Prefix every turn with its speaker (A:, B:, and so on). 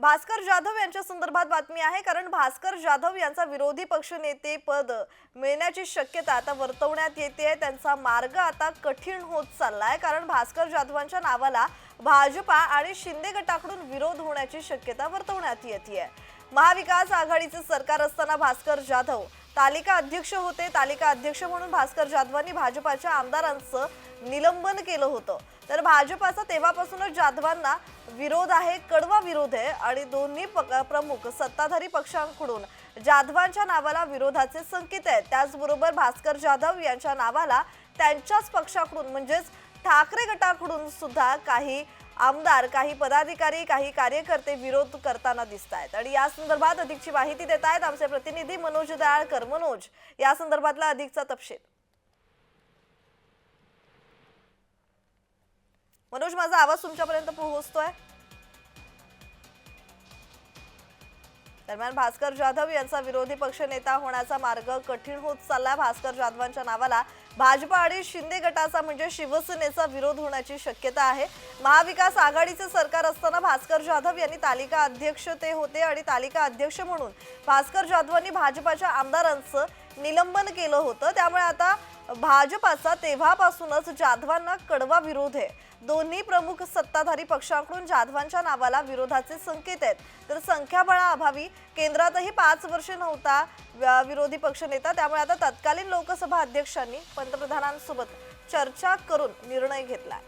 A: भास्कर जाधव यांच्या संदर्भात बातमी आहे कारण भास्कर जाधव यांचा विरोधी पक्षनेते पद मिळण्याची शक्यता आता वर्तवण्यात येते आहे. त्यांचा मार्ग आता कठीण होत चाललाय कारण भास्कर जाधवांच्या नावाला भाजपा आणि शिंदे गटाकडून विरोध होण्याची शक्यता वर्तवण्यात येते आहे. महाविकास आघाडीचे सरकार असताना भास्कर जाधव तालिका अध्यक्ष होते. तालिका अध्यक्ष म्हणून भास्कर जाधवांनी भाजपाच्या आमदारांचं निलंबन केलं होतं. तर भाजपाचा तेव्हापासूनच जाधवांना विरोध आहे कडवा विरोध आहे आणि दोन्ही प्रमुख सत्ताधारी पक्षांकडून जाधवांच्या नावाला विरोधाचे संकेत आहेत. त्याचबरोबर भास्कर जाधव यांच्या नावाला त्यांच्याच पक्षाकडून म्हणजेच ठाकरे गटाकडून सुद्धा काही आमदार काही पदाधिकारी काही कार्यकर्ते विरोध करताना दिसत आहेत आणि या संदर्भात अधिकची माहिती देत आहेत आमचे प्रतिनिधी मनोज दयाळकर मनोज या संदर्भातला अधिकचा तपशील. मनोज माझा आवाज तुमच्यापर्यंत पोहोचतोय? दरम्यान भास्कर जाधव यांचा विरोधी पक्ष नेता होण्याचा मार्ग कठीण होत चालला भास्कर जाधवांच्या नावाला भाजपा आणि शिंदे गटाचा म्हणजे शिवसेनेचा विरोध होण्याची शक्यता आहे. महाविकास आघाडीचे सरकार असताना भास्कर जाधव यांनी तालिका अध्यक्ष ते होते आणि तालिका अध्यक्ष म्हणून भास्कर जाधवांनी भाजपाच्या आमदारांचं निलंबन केलं होतं. त्यामुळे आता भाजपाचा तेव्हापासूनच जाधवांना कडवा विरोध आहे. दोन्ही प्रमुख सत्ताधारी पक्षांकडून जाधवांच्या नावाला विरोधाचे संकेत आहेत. तर संख्याबळाअभावी केंद्रातही पाच वर्षे नव्हता व्य- विरोधी पक्षनेता त्यामुळे आता तत्कालीन लोकसभा अध्यक्षांनी पंतप्रधानांसोबत चर्चा करून निर्णय घेतलाय.